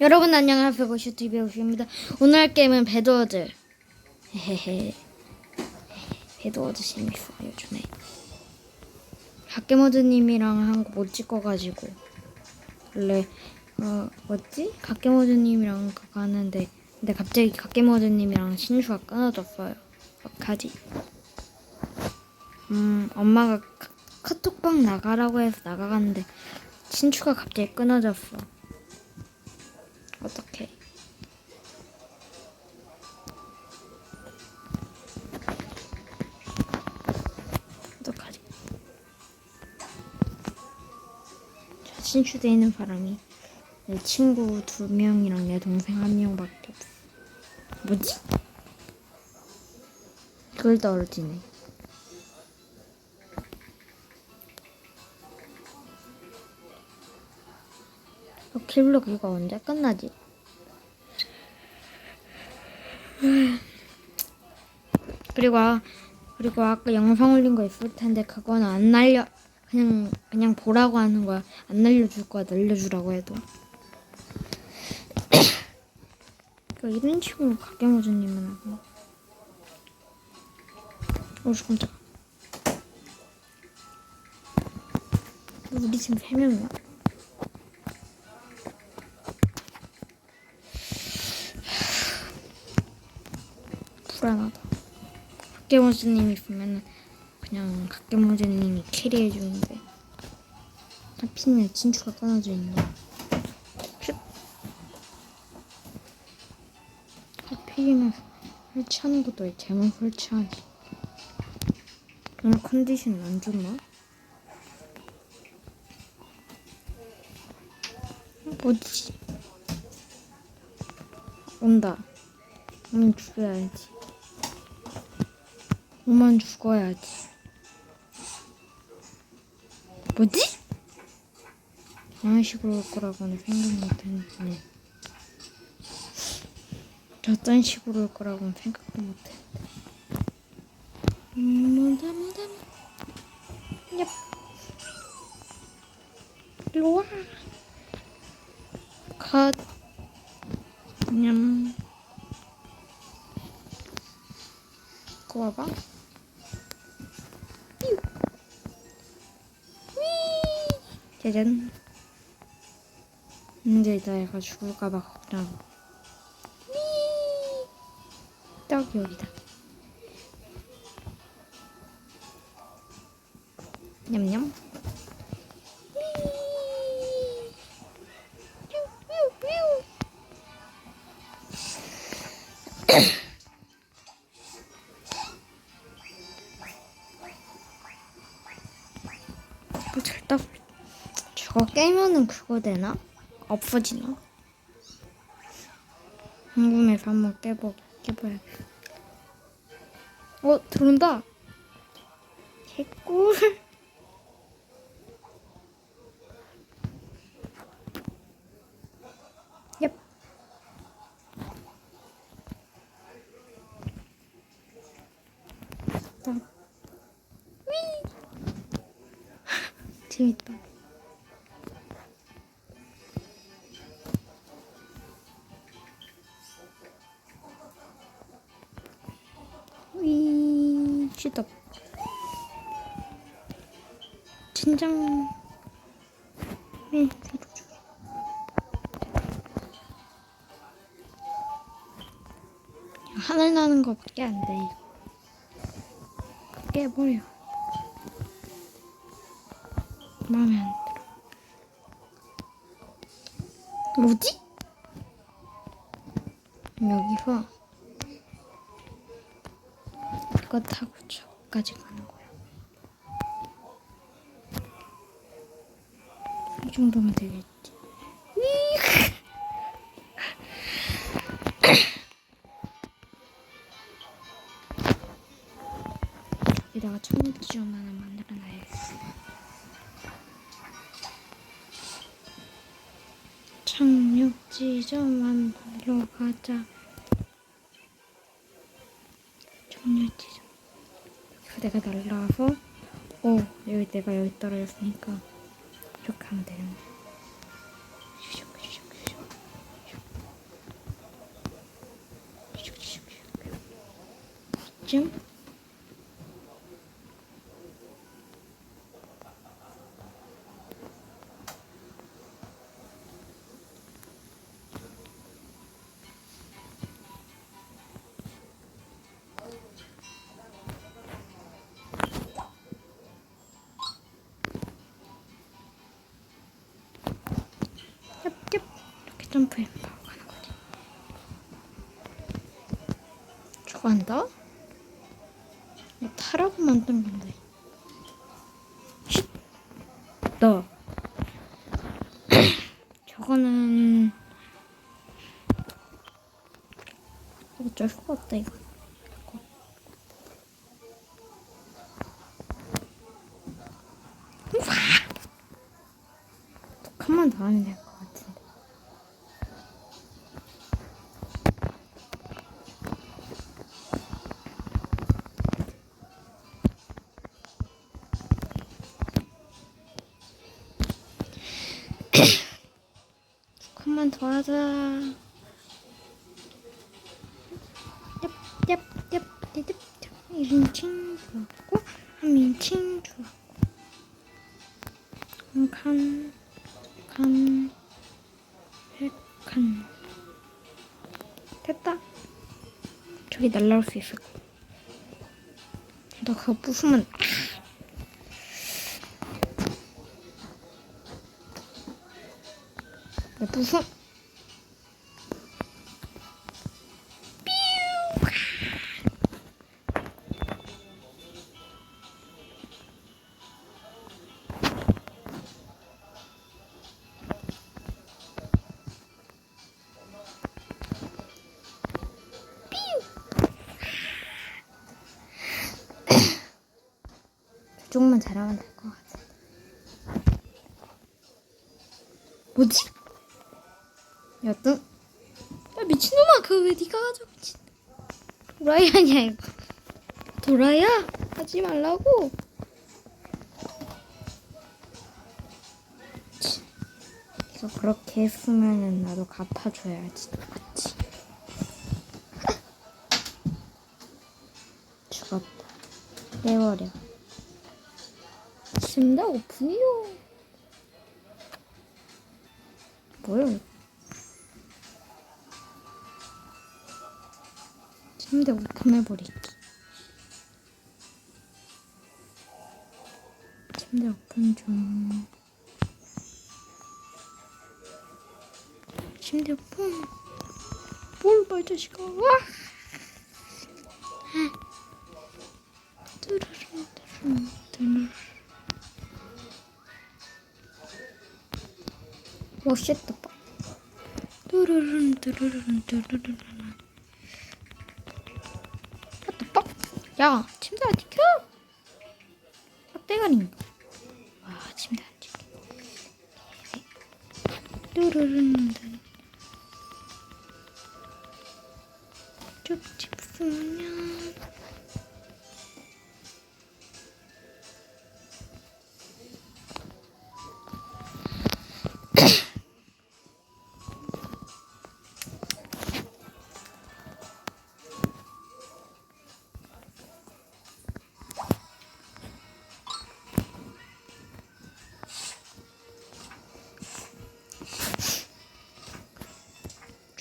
여러분 안녕하세요. 보슈TV 오슈입니다. 오늘 할 게임은 배드워즈 배드워즈 재밌어요 요즘에. 갓게모드님이랑 한 거 못 찍어가지고. 원래 어 뭐지? 갓게모드님이랑 그거 하는데 근데 갑자기 갓게모드님이랑 신슈가 끊어졌어요. 어떡하지? 음 엄마가 카, 카톡방 나가라고 해서 나가갔는데 신추가 갑자기 끊어졌어 어떡해. 어떡하지? 자, 신추돼 있는 사람이 내 친구 두 명이랑 내 동생 한 명밖에 없어. 뭐지? 그걸 떨어지네. 킬블록 이거 언제 끝나지? 그리고 아, 그리고 아까 영상 올린 거 있을 텐데 그거는 안 날려 그냥 그냥 보라고 하는 거야. 안 날려줄 거야. 날려주라고 해도. 그 이런 식으로 박경호주님은 하고. 어우 깜짝 우리 지금 세 명이야 불안하다. 각계모즈님 있으면은 그냥 각계모즈님이 캐리해 주는데 하필이면 진추가 끊어져 있네. 슉. 하필이면 설치하는 것도 왜 잘못 설치하지? 오늘 컨디션 안 좋나? 뭐지? 온다. 오면 죽여야지. 오면 죽어야지. 뭐지? 이런 식으로 올 거라고는 생각 못 했는데. 저딴 식으로 올 거라고는 생각도 못 했는데. 음, 뭐다, 뭐다, 뭐다. 얍. 일로 와. 컷. 냠. 그거 봐봐. 짜잔. 근데 내가 죽을까봐 걱정. 휘. 딱 여기다. 냠냠. 저거 깨면은 그거 되나? 없어지나? 궁금해서 한번 깨보 깨봐야 어 들어온다. 개꿀. 재밌다. 위, 시덥. 진정. 네. 하늘 나는 거밖에 안 돼. 깨버려. 마음에 안 들어. 뭐지? 여기서 이거 타고 저까지 가는 거야. 이 정도면 되겠지. 여기다가 청국지 좀 하나 만들어 놔야겠어. 청육지 좀 만들러 가자. 그대가 날라와서 오 여기 내가 여기 떨어졌으니까 이렇게 하면 되는 거야. 쯤 점프 햄파워 가는 거지. 저거 한다? 타라고 만든 건데. 너. 저거는 어쩔 수 없다 이거. 조금만 더 하자. 이린 친구하고 한민 친구하고. 간, 간, 백한 됐다. 저기 날라올 수 있을 거너 그거 부수면 아! 무슨 그 조금만 잘하면 될 것 같아. 뭐지? 야, 또. 야, 미친놈아, 그 왜 네가 가져, 미친. 도라이아냐 이거. 도라야? 하지 말라고. 그래서 그렇게 했으면은 나도 갚아줘야지, 맞지? 죽었다. 내버려. 진다고 분유. 뭐야? 침대 5 보내버리기 3대 오픈 중. 침대 오픈. 뭘봐 자식아. 와! 멋있다 뚜루루 뚜루루 뚜루루. 야, 침대 안 지켜? 빡대가리. 아, 침대 안 지켜. 뚜루른. 쭉쭉 쓰면.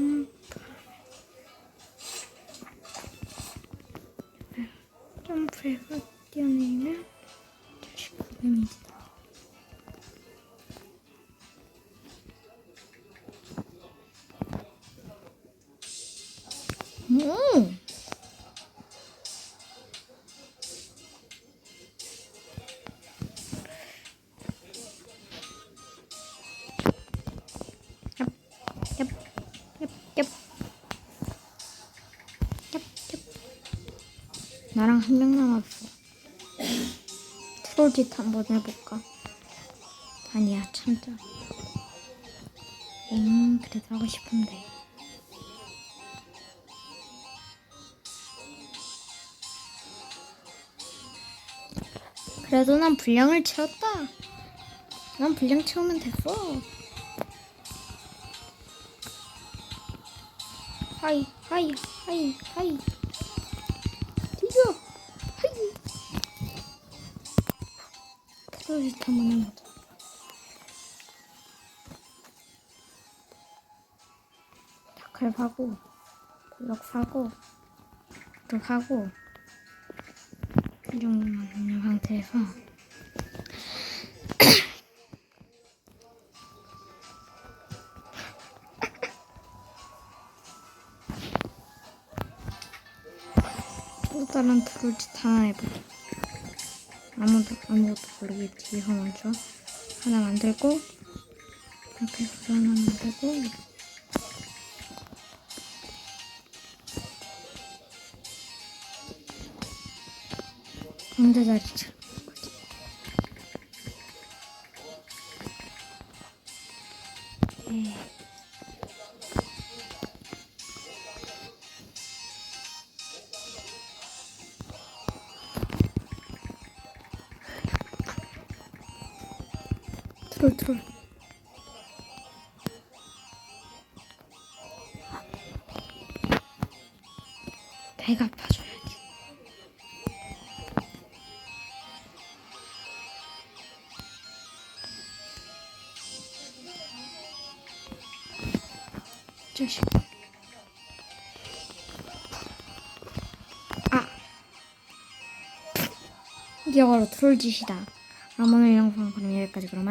Jump. Jump. 나랑 한 명 남았어. 트롤짓 한번 해볼까? 아니야, 참자. 음, 그래도 하고 싶은데. 그래도 난 분량을 채웠다. 난 분량 채우면 됐어. 하이, 하이, 하이, 하이. 트롤짓 한번 해보자. 다클 사고, 블럭 사고, 또 사고, 이 정도만 있는 상태에서 또 다른 트롤짓 하나 해보자. 아무도 아무것도 모르게 뒤에서 먼저 하나 만들고 옆에서 하나 만들고 자리처럼 거지. 예. 트롤 트롤 배가 아파줘야지. 자식. 아. 이게 바로 트롤짓이다. 오늘 영상 그럼 여기까지 그럼